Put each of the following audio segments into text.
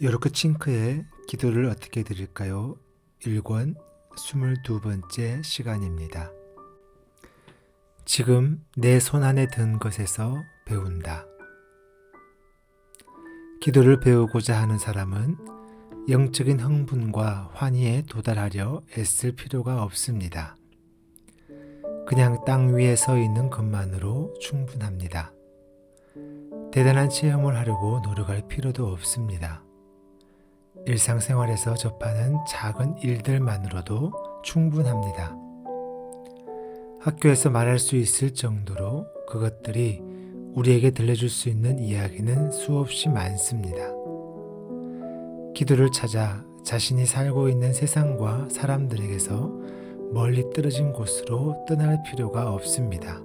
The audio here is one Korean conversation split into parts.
요르크 칭크의 기도를 어떻게 드릴까요? 1권 22번째 시간입니다. 지금 내 손 안에 든 것에서 배운다. 기도를 배우고자 하는 사람은 영적인 흥분과 환희에 도달하려 애쓸 필요가 없습니다. 그냥 땅 위에 서 있는 것만으로 충분합니다. 대단한 체험을 하려고 노력할 필요도 없습니다. 일상생활에서 접하는 작은 일들만으로도 충분합니다. 학교에서 말할 수 있을 정도로 그것들이 우리에게 들려줄 수 있는 이야기는 수없이 많습니다. 기도를 찾아 자신이 살고 있는 세상과 사람들에게서 멀리 떨어진 곳으로 떠날 필요가 없습니다.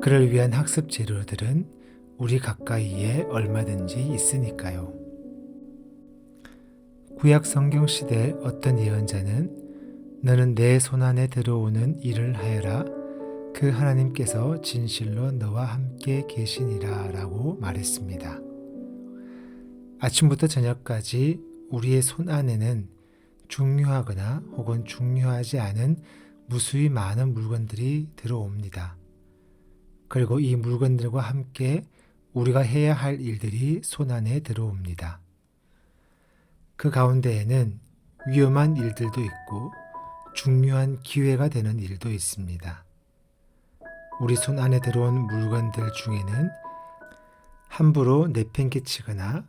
그를 위한 학습 재료들은 우리 가까이에 얼마든지 있으니까요. 구약 성경 시대 어떤 예언자는 너는 내 손안에 들어오는 일을 하여라 그 하나님께서 진실로 너와 함께 계시니라 라고 말했습니다. 아침부터 저녁까지 우리의 손 안에는 중요하거나 혹은 중요하지 않은 무수히 많은 물건들이 들어옵니다. 그리고 이 물건들과 함께 우리가 해야 할 일들이 손 안에 들어옵니다. 그 가운데에는 위험한 일들도 있고 중요한 기회가 되는 일도 있습니다. 우리 손 안에 들어온 물건들 중에는 함부로 내팽개치거나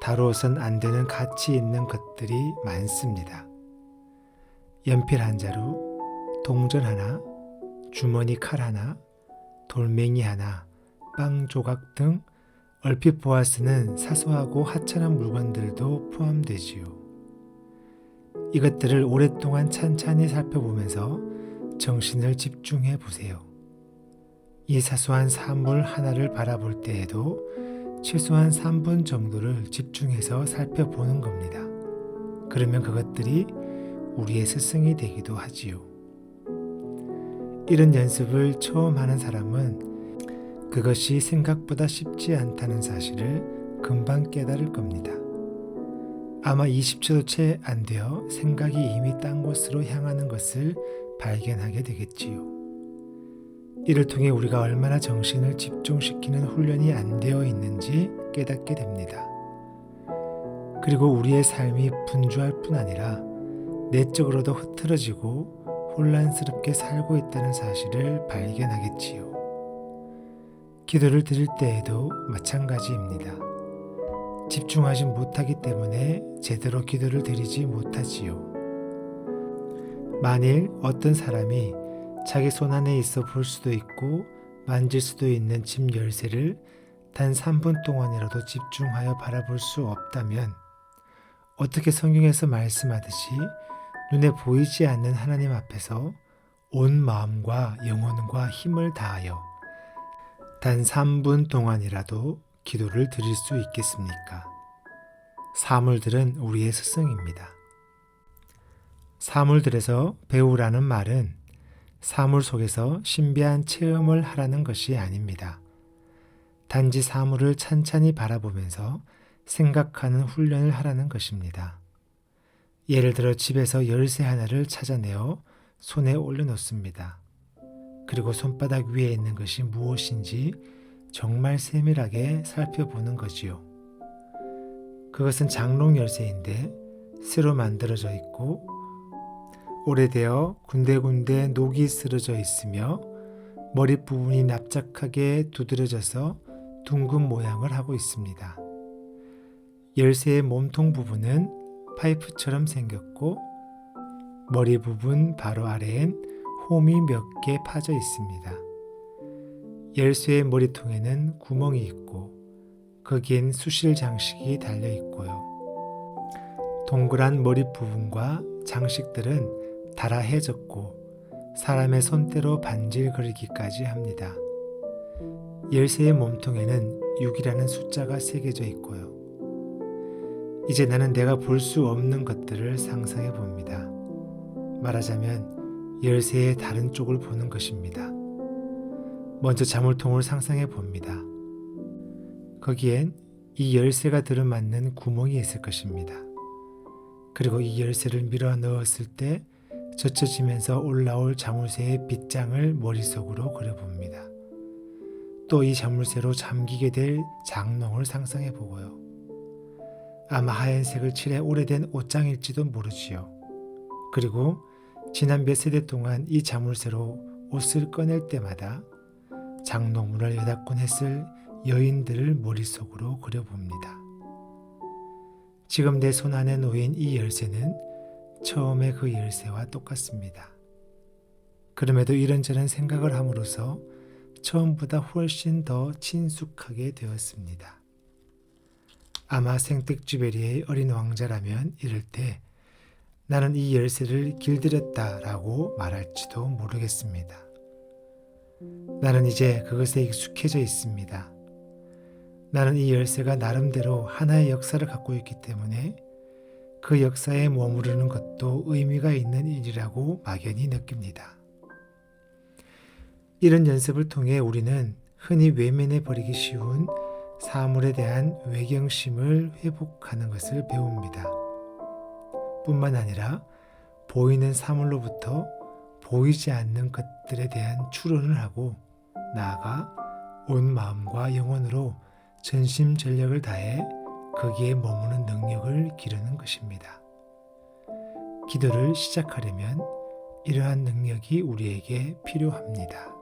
다루어선 안 되는 가치 있는 것들이 많습니다. 연필 한 자루, 동전 하나, 주머니 칼 하나, 돌멩이 하나, 빵 조각 등 얼핏 보아서는 사소하고 하찮은 물건들도 포함되지요. 이것들을 오랫동안 찬찬히 살펴보면서 정신을 집중해 보세요. 이 사소한 사물 하나를 바라볼 때에도 최소한 3분 정도를 집중해서 살펴보는 겁니다. 그러면 그것들이 우리의 스승이 되기도 하지요. 이런 연습을 처음 하는 사람은 그것이 생각보다 쉽지 않다는 사실을 금방 깨달을 겁니다. 아마 20초도 채 안 되어 생각이 이미 딴 곳으로 향하는 것을 발견하게 되겠지요. 이를 통해 우리가 얼마나 정신을 집중시키는 훈련이 안 되어 있는지 깨닫게 됩니다. 그리고 우리의 삶이 분주할 뿐 아니라 내적으로도 흐트러지고 혼란스럽게 살고 있다는 사실을 발견하겠지요. 기도를 드릴 때에도 마찬가지입니다. 집중하지 못하기 때문에 제대로 기도를 드리지 못하지요. 만일 어떤 사람이 자기 손 안에 있어 볼 수도 있고 만질 수도 있는 집 열쇠를 단 3분 동안이라도 집중하여 바라볼 수 없다면 어떻게 성경에서 말씀하듯이 눈에 보이지 않는 하나님 앞에서 온 마음과 영혼과 힘을 다하여 단 3분 동안이라도 기도를 드릴 수 있겠습니까? 사물들은 우리의 스승입니다. 사물들에서 배우라는 말은 사물 속에서 신비한 체험을 하라는 것이 아닙니다. 단지 사물을 찬찬히 바라보면서 생각하는 훈련을 하라는 것입니다. 예를 들어 집에서 열쇠 하나를 찾아내어 손에 올려놓습니다. 그리고 손바닥 위에 있는 것이 무엇인지 정말 세밀하게 살펴보는 거지요. 그것은 장롱 열쇠인데 새로 만들어져 있고 오래되어 군데군데 녹이 쓰러져 있으며 머리 부분이 납작하게 두드려져서 둥근 모양을 하고 있습니다. 열쇠의 몸통 부분은 파이프처럼 생겼고 머리 부분 바로 아래엔 홈이 몇 개 파져 있습니다. 열쇠의 머리통에는 구멍이 있고 거기엔 수실 장식이 달려 있고요. 동그란 머리 부분과 장식들은 달아해졌고 사람의 손때로 반질거리기까지 합니다. 열쇠의 몸통에는 6이라는 숫자가 새겨져 있고요. 이제 나는 내가 볼 수 없는 것들을 상상해 봅니다. 말하자면 열쇠의 다른 쪽을 보는 것입니다. 먼저 자물통을 상상해 봅니다. 거기엔 이 열쇠가 들어맞는 구멍이 있을 것입니다. 그리고 이 열쇠를 밀어 넣었을 때 젖혀지면서 올라올 자물쇠의 빗장을 머릿속으로 그려봅니다. 또 이 자물쇠로 잠기게 될 장롱을 상상해 보고요. 아마 하얀색을 칠해 오래된 옷장일지도 모르지요. 그리고 지난 몇 세대 동안 이 자물쇠로 옷을 꺼낼 때마다 장롱문을 여닫곤 했을 여인들을 머릿속으로 그려봅니다. 지금 내 손 안에 놓인 이 열쇠는 처음에 그 열쇠와 똑같습니다. 그럼에도 이런저런 생각을 함으로써 처음보다 훨씬 더 친숙하게 되었습니다. 아마 생텍쥐베리의 어린 왕자라면 이럴 때 나는 이 열쇠를 길들였다 라고 말할지도 모르겠습니다. 나는 이제 그것에 익숙해져 있습니다. 나는 이 열쇠가 나름대로 하나의 역사를 갖고 있기 때문에 그 역사에 머무르는 것도 의미가 있는 일이라고 막연히 느낍니다. 이런 연습을 통해 우리는 흔히 외면해 버리기 쉬운 사물에 대한 외경심을 회복하는 것을 배웁니다. 뿐만 아니라 보이는 사물로부터 보이지 않는 것들에 대한 추론을 하고 나아가 온 마음과 영혼으로 전심 전력을 다해 거기에 머무는 능력을 기르는 것입니다. 기도를 시작하려면 이러한 능력이 우리에게 필요합니다.